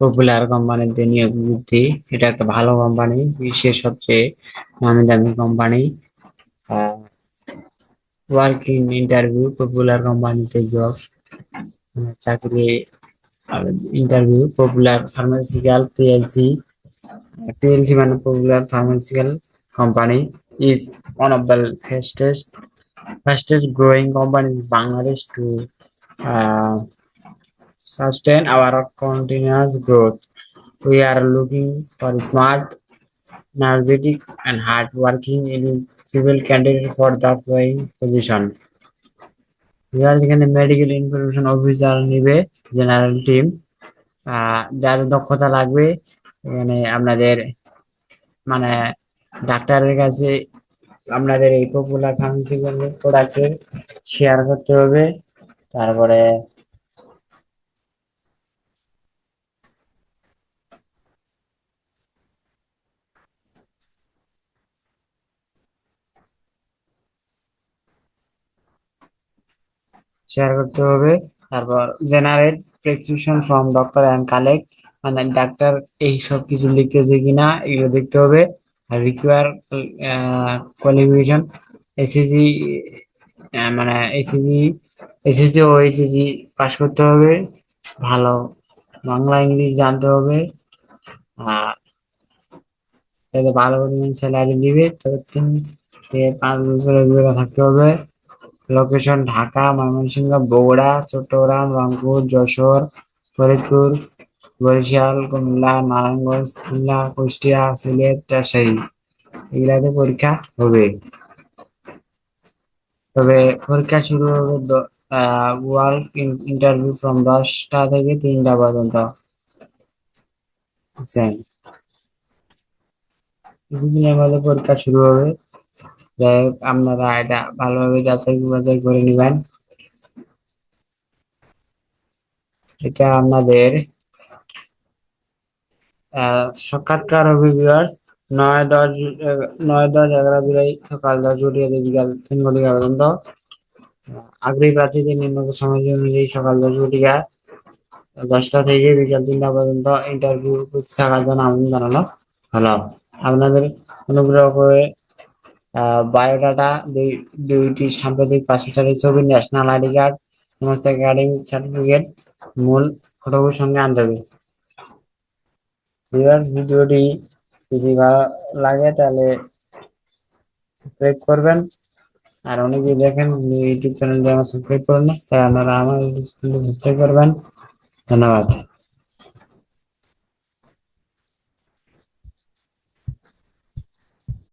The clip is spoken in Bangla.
পপুলার কোম্পানিতে নিয়োগ বৃদ্ধি এটা একটা ভালো কোম্পানি বিশ্বের সবচেয়ে নামি দামি কোম্পানি ওয়ার্কিং ইন্টারভিউ পপুলার কোম্পানিতে জব চাকরি interview popular pharmaceutical PLC PLC মানে popular pharmaceutical company is one of the fastest fastest growing company Bangladesh to uh, sustain our continuous growth. We are looking for smart, energetic, and hard-working eligible candidate for the following position. We are এখানে মেডিকেল ইনফরমেশন অফিসার নিবে জেনারেল টিম যাদের দক্ষতা লাগবে এখানে আপনাদের মানে ডাক্তারের কাছে আপনাদের এই পপুলার ফার্মাসিক্যাল প্রোডাক্টের শেয়ার করতে হবে তারপরে শেয়ার করতে হবে। তারপর generate prescription from doctor and collect মানে ডাক্তার এই সব কিছু লিখতেছে কিনা, এগুলো দেখতে হবে। আর রিকোয়ার কোয়ালিফিকেশন এসএসজি মানে এসএসজি এসএসজি ও এইচএসজি পাস করতে হবে। ভালো বাংলা, ইংলিশ জানতে হবে। আর ভালো পরিমাণ স্যালারি দিবে। তবে তিন থেকে পাঁচ বছরের অভিজ্ঞতা থাকতে হবে। লোকেশন ঢাকা, ময়মনসিংহ, বগুড়া, চট্টগ্রাম, রংপুর, যশোর, ফরিদপুর, বরিশাল, কুমিল্লা, নারায়ণগঞ্জ, খুলনা, কুষ্টিয়া, সিলেট, রাজশাহী। এগুলাতে পরীক্ষা হবে। তবে পরীক্ষা শুরু হবে ওয়ার্ক ইন্টারভিউ ফ্রম দশটা থেকে তিনটা পর্যন্ত। কিছুদিনের মধ্যে পরীক্ষা শুরু হবে। যাই হোক আপনারা এটা ভালোভাবে যাচাই বাছাই করে নেবেন। এটা আপনাদের সাক্ষাৎকার বিভাগ নয় দশ নয় দশ এগারো জুলাই সকাল দশ ঘটিকা বিকাল তিন ঘটিকা পর্যন্ত। আগ্রহী প্রার্থীদের নিম্নগত সময় অনুযায়ী সকাল দশ ঘটিকা দশটা থেকে বিকাল তিনটা পর্যন্ত ইন্টারভিউ থাকার জন্য আবেদন জানানো হলো আপনাদের অনুগ্রহ করে বায়োডাটা দুই, দুইটি সাম্প্রতিক পাসপোর্টের ছবি ন্যাশনাল আইডি কার্ড, সমস্ত একাডেমিক সার্টিফিকেট মূল ফটোগুলোর সঙ্গে আনতে হবে। ভিডিওটি যদি ভালো লাগে তাহলে সাবস্ক্রাইব করবেন। আর অনেকেই দেখেন ইউটিউব চ্যানেলটি আমার সাবস্ক্রাইব করেন না তাই আপনারা আমার সাবস্ক্রাইব করবেন। ধন্যবাদ।